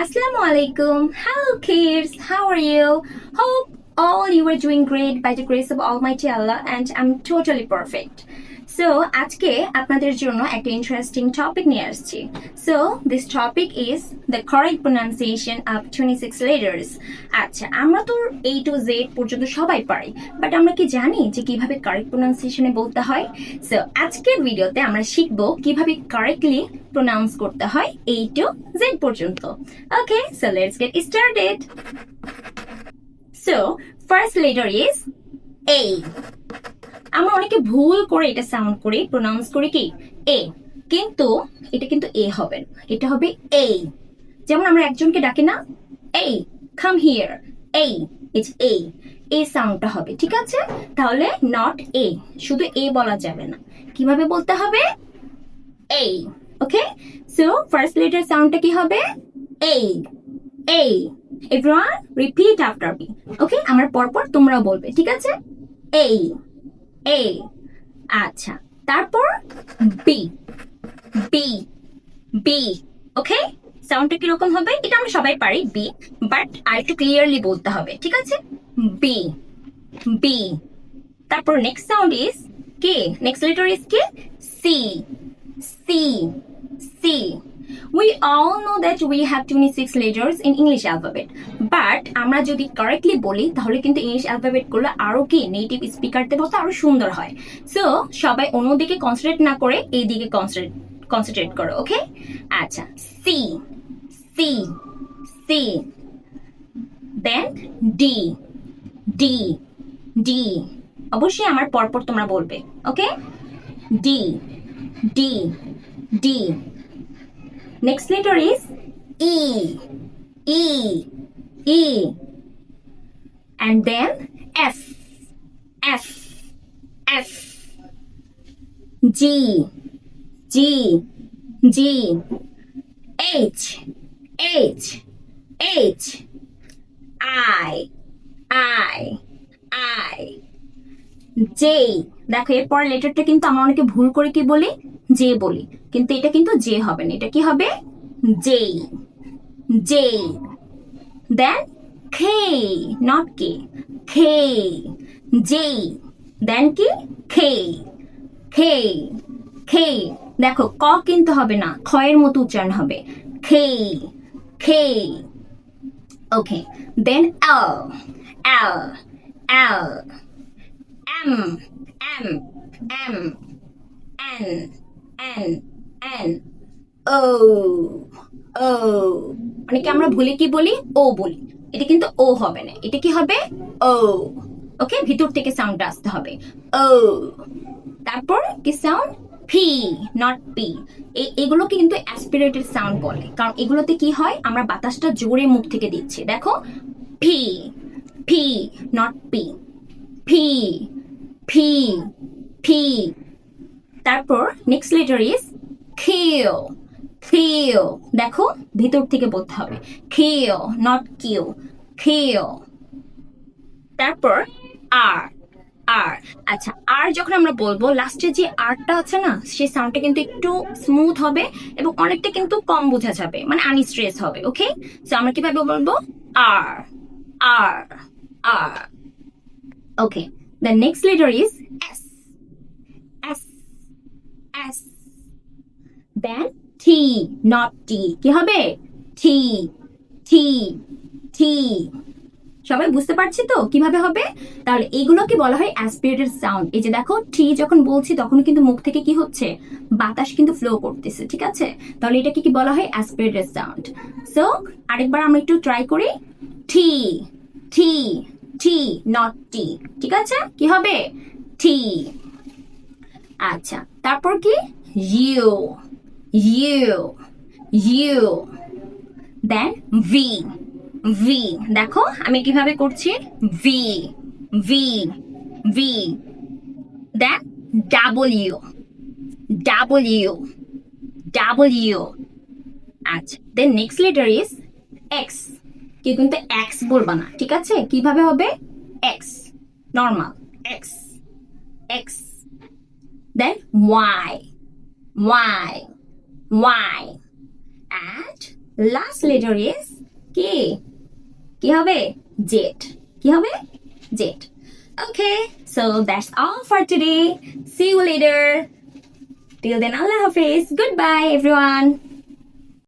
Assalamu alaikum. Hello kids, how are you? Hope all you are doing great by the grace of Almighty Allah and I'm totally perfect. So আজকে আপনাদের জন্য একটা interesting topic নিয়ে আসছি। So this topic is the correct pronunciation of twenty six letters আচ্ছা আমরা তো এই টু জেড পর্যন্ত সবাই পারি বাট আমরা কি জানি যে কীভাবে কারেক্ট প্রোনাউন্সিয়েশনে বলতে হয়? সো আজকের ভিডিওতে আমরা শিখব কীভাবে কারেক্টলি প্রোনাউন্স করতে হয় এই টু জেড পর্যন্ত। Okay so let's get started so first letter is A আমরা অনেকে ভুল করে এটা সাউন্ড করি প্রোনাউন্স করি কি? এ কিন্তু এটা কিন্তু এ হবে। এটা হবে এ যেমন আমরা একজনকে ডাকি না এই কাম হিয়ার এই ইটস এ এ সাউন্ডটা হবে, ঠিক আছে? তাহলে নট এ শুধু এ বলা যাবে না। কীভাবে বলতে হবে? এই ওকে সো ফার্স্ট লেটার সাউন্ডটা কি হবে? A A everyone repeat after me okay আমার পরপর তোমরাও বলবে, ঠিক আছে? এই এ আচ্ছা তারপর বি বি বি ওকে সাউন্ডটা কীরকম হবে? এটা আমরা সবাই পারি বি বাট আর একটু ক্লিয়ারলি বলতে হবে, ঠিক আছে? বি বি তারপর next sound is K next letter is K C C C We all know that we have 26 letters in English alphabet. But আমরা যদি কারেক্টলি বলি, তাহলে কিন্তু ইংলিশ অ্যালফাবেটগুলো আরও কি নেটিভ স্পিকারদের মতো আরও সুন্দর হয়। সো সবাই অন্যদিকে কনসেন্ট্রেট না করে এই দিকে কনসেন্ট্রেট কনসেন্ট্রেট করো ওকে আচ্ছা C C C then D D D অবশ্যই আমার পরপর তোমরা বলবে okay D D D Next letter is E. E. E. And then F. F. F. G. G. G. H. H. H. I. I. I. J. দেখো এরপর লেটারটা কিন্তু আমরা অনেকে ভুল করে কি বলি জে বলি। কিন্তু এটা কিন্তু যে হবে না, এটা কি হবে? জে জে দেন খে নট কে। খে জে দেন কি? খে খে খে দেখো, ক কিন্তু হবে না খয়ের মতো উচ্চারণ হবে। খে খে okay then L L L M M M N N N O O অনেকে আমরা ভুলে কি বলি? ও বলি। এটা কিন্তু ও হবে না। এটা কি হবে? ও ওকে ভিতর থেকে সাউন্ডটা আসতে হবে। ও তারপর কি সাউন্ড ফি নট পি এগুলোকে কিন্তু অ্যাসপিরেটেড সাউন্ড বলে। কারণ এগুলোতে কি হয়? আমরা বাতাসটা জোরে মুখ থেকে দিচ্ছি। দেখো? ফি ফি নট পি ফি ফি ফি তারপর নেক্সট লেটার ইজ খেও খেও দেখো, ভিতর থেকে বলতে হবে। খেও নট কিউ খেও তারপর আর আর আচ্ছা আর যখন আমরা বলব লাস্টে যে আরটা আছে না, সেই সাউন্ডটা কিন্তু একটু স্মুথ হবে এবং অনেকটা কিন্তু কম বোঝা যাবে মানে আনস্ট্রেস হবে ওকে সো আমরা কীভাবে বলব? R R R okay the next letter is S S then T not T কি হবে? টি টি টি সবাই বুঝতে পারছি তো কীভাবে হবে? তাহলে এগুলোকে বলা হয় অ্যাসপিরেটেড সাউন্ড এই যে দেখো টি যখন বলছি তখন কিন্তু মুখ থেকে কি হচ্ছে? বাতাস কিন্তু ফ্লো করতেছে, ঠিক আছে? তাহলে এটাকে কি বলা হয়? অ্যাসপিরেটেড সাউন্ড সো আরেকবার আমরা একটু ট্রাই করি। টি টি টি নট টি ঠিক আছে? কি হবে? টি আচ্ছা তারপর কি? U U U then V V দেখো, আমি কীভাবে করছি? V V V then W W W আচ্ছা then next letter is X কেউ কিন্তু এক্স বলবা না, ঠিক আছে? কীভাবে হবে? X normal X X then y y y and last letter is কে কি হবে জেট কি হবে Z okay so that's all for today see you later till then আল্লাহ হাফিজ গুড বাই এভরিওয়ান